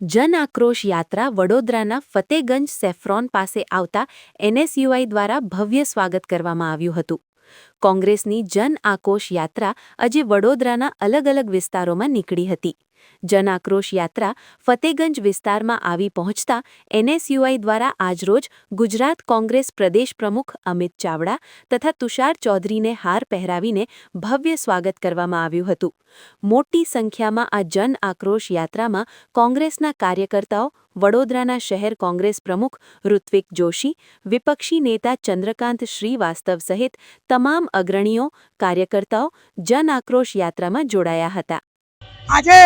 જન આક્રોશ યાત્રા વડોદરાના ફતેગંજ સેફ્રોન પાસે આવતા એનએસયુઆઈ દ્વારા ભવ્ય સ્વાગત કરવામાં આવ્યું હતું. કોંગ્રેસની જન આક્રોશ યાત્રા આજે વડોદરાના અલગ અલગ વિસ્તારોમાં નીકળી હતી. જન આક્રોશ યાત્રા ફતેગંજ વિસ્તારમાં આવી પહોંચતા એનએસયુઆઈ દ્વારા આજરોજ ગુજરાત કોંગ્રેસ પ્રદેશ પ્રમુખ અમિત ચાવડા તથા તુષાર ચૌધરીને હાર પહેરાવીને ભવ્ય સ્વાગત કરવામાં આવ્યું હતું. મોટી સંખ્યામાં આ જન આક્રોશ યાત્રામાં કોંગ્રેસના કાર્યકર્તાઓ, વડોદરાના શહેર કોંગ્રેસ પ્રમુખ ઋત્વિક જોશી, વિપક્ષી નેતા ચંદ્રકાંત શ્રીવાસ્તવ સહિત તમામ અગ્રણીઓ, કાર્યકર્તાઓ જન આક્રોશ યાત્રામાં જોડાયા હતા. આજે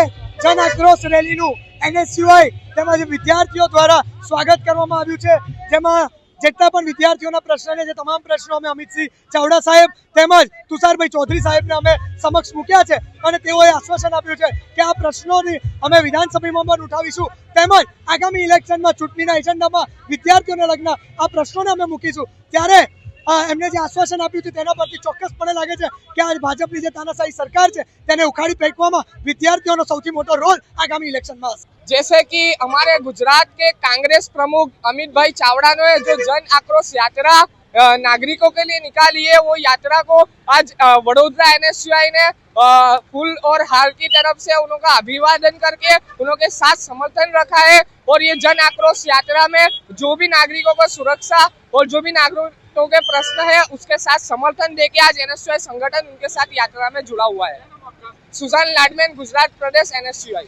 જન આક્રોશ રેલીનું એનએસયુઆઈ તેમજ વિદ્યાર્થીઓ દ્વારા સ્વાગત કરવામાં આવ્યું છે. જેમાં જેટલા પણ વિદ્યાર્થીઓના પ્રશ્ન છે તમામ પ્રશ્નો અમે અમિતસિંહ ચાવડા સાહેબ તેમજ તુષારભાઈ ચૌધરી સાહેબને અમે સમક્ષ મૂક્યા છે અને તેઓએ આશ્વાસન આપ્યું છે કે આ પ્રશ્નોની અમે વિધાનસભામાં પણ ઉઠાવીશું. તેમજ આગામી ઇલેક્શનમાં ચૂંટણીના એજન્ડામાં વિદ્યાર્થીઓને લગ્ન આ પ્રશ્નોને અમે મૂકીશું. ત્યારે એમને જે આશ્વાસન આપ્યું છે તેના પરથી ચોક્કસપણે લાગે છે કે આ ભાજપની જે તાનાશાહી સરકાર છે તેને ઉખાડી ફેંકવામાં વિદ્યાર્થીઓનો સૌથી મોટો રોલ આગામી ઇલેક્શનમાં હશે जैसे कि हमारे गुजरात के कांग्रेस प्रमुख अमित भाई चावड़ा ने जो जन आक्रोश यात्रा अ, नागरिकों के लिए निकाली है वो यात्रा को आज अ, वडोदरा एनएसयूआई ने अ, फूल और हार की तरफ से उनका अभिवादन करके उनके साथ समर्थन रखा है और ये जन आक्रोश यात्रा में जो भी नागरिकों को सुरक्षा और जो भी नागरिकों के प्रश्न है उसके साथ समर्थन देके आज एनएसयूआई संगठन उनके साथ यात्रा में जुड़ा हुआ है सुजान लाडमैन गुजरात प्रदेश एनएसयूआई